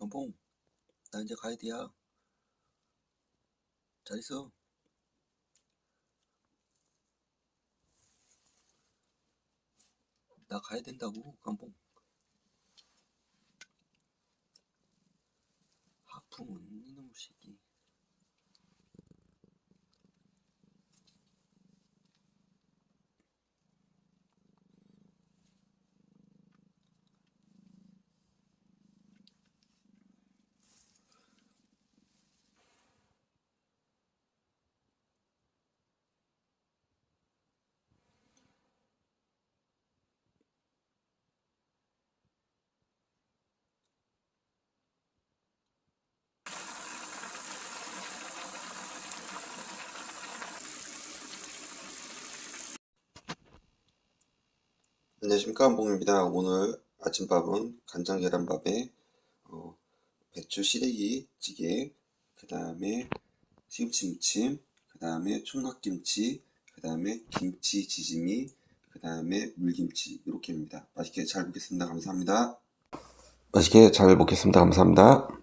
강봉, 나 이제 가야 돼야. 잘 있어. 나 가야 된다고, 강봉. 하품은 이놈의 새끼. 안녕하십니까 한봉입니다. 오늘 아침밥은 간장 계란밥에 어, 배추 시래기 찌개, 그 다음에 시금치 무침, 그 다음에 총각김치, 그 다음에 김치 지짐이, 그 다음에 물김치 이렇게입니다. 맛있게 잘 먹겠습니다. 감사합니다. 맛있게 잘 먹겠습니다. 감사합니다.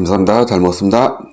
감사합니다. 잘 먹었습니다.